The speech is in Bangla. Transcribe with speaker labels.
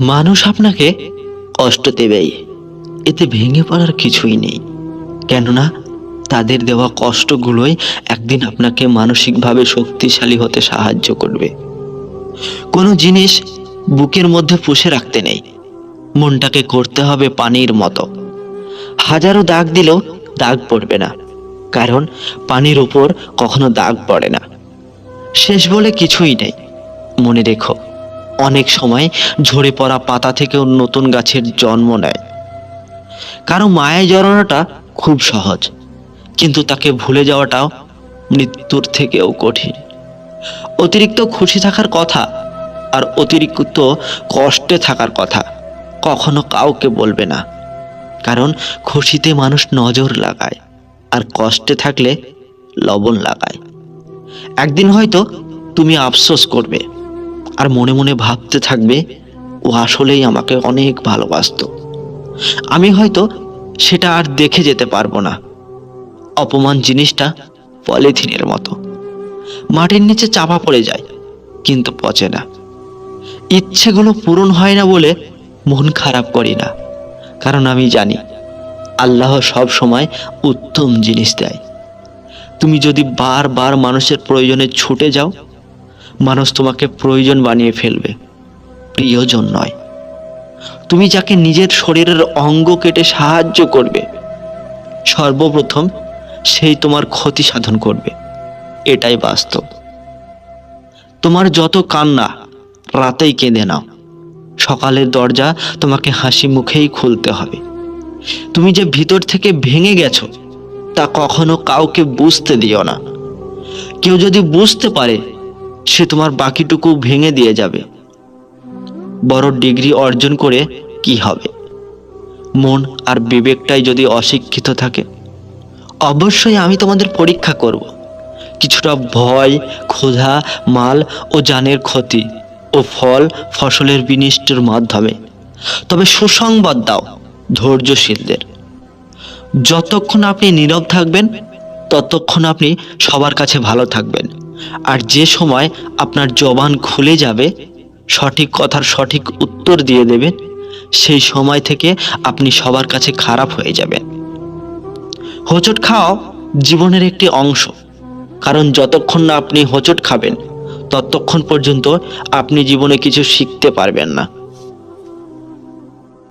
Speaker 1: মানুষ আপনাকে কষ্ট দেবেই। এতে ভেঙে পড়ার কিছুই নেই। কেননা, তাদের দেওয়া কষ্টগুলোই একদিন আপনাকে মানসিকভাবে শক্তিশালী হতে সাহায্য করবে। কোনো জিনিস বুকের মধ্যে পুষে রাখতে নেই। মনটাকে করতে হবে পানির মতো। হাজারো দাগ দিলেও দাগ পড়বে না। কারণ পানির উপর কখনো দাগ পড়ে না। শেষ বলে কিছুই নেই। মনে রেখো অনেক সময় ঝরে পড়া পাতা থেকেও নতুন গাছের জন্ম নেয়। কারও মায়ে জড়ানোটা খুব সহজ, কিন্তু তাকে ভুলে যাওয়াটাও মৃত্যুর থেকেও কঠিন। অতিরিক্ত খুশি থাকার কথা আর অতিরিক্ত কষ্টে থাকার কথা কখনো কাউকে বলবে না, কারণ খুশিতে মানুষ নজর লাগায় আর কষ্টে থাকলে লবণ লাগায়। একদিন হয়তো তুমি আফসোস করবে আর মনে মনে ভাবতে থাকবে, ও আসলেই আমাকে অনেক ভালোবাসতো। আমি হয়তো সেটা আর দেখে যেতে পারব না। অপমান জিনিসটা পলিথিনের মতো। মাটির নিচে চাপা পড়ে যায়, কিন্তু পচে না। ইচ্ছেগুলো পূরণ হয় না বলে মন খারাপ করি না, কারণ আমি জানি আল্লাহ সব সময় উত্তম জিনিস দেয়। তুমি যদি বারবার মানুষের প্রয়োজনে ছুটে যাও মানুষ তোমাকে প্রয়োজন বানিয়ে ফেলবে। প্রিয়জন নয়। তুমি যাকে নিজের শরীরের অঙ্গ কেটে সাহায্য করবে, সর্বপ্রথম সেই তোমার ক্ষতি সাধন করবে। এটাই বাস্তব। তোমার যত কান্না, রাতেই কেঁদে নাও। সকালের দরজা তোমাকে হাসি মুখেই খুলতে হবে। তুমি যে ভিতর থেকে ভেঙে গেছো, তা কখনো কাউকে বুঝতে দিও না। কেউ যদি বুঝতে পারে সে তোমার বাকিটুকু ভেঙে দিয়ে যাবে। বড় ডিগ্রি অর্জন করে কি হবে? মন আর বিবেকটাই যদি অশিক্ষিত থাকে, অবশ্যই আমি তোমাদের পরীক্ষা করব। কিছুটা ভয়, ক্ষুধা, মাল ও জানের ক্ষতি ও ফল ফসলের বিনিষ্টের মাধ্যমে। তবে সুসংবাদ দাও, ধৈর্যশীলদের। যতক্ষণ আপনি নীরব থাকবেন, ততক্ষণ আপনি সবার কাছে ভালো থাকবেন। আর যে সময় আপনার জবান খুলে যাবে, সঠিক কথার সঠিক উত্তর দিয়ে দেবেন সেই সময় থেকে আপনি সবার কাছে খারাপ হয়ে যাবেন। হোঁচট খাওয়া জীবনের একটি অংশ। কারণ যতক্ষণ না আপনি হোঁচট খাবেন, ততক্ষণ পর্যন্ত আপনি জীবনে কিছু শিখতে পারবেন না।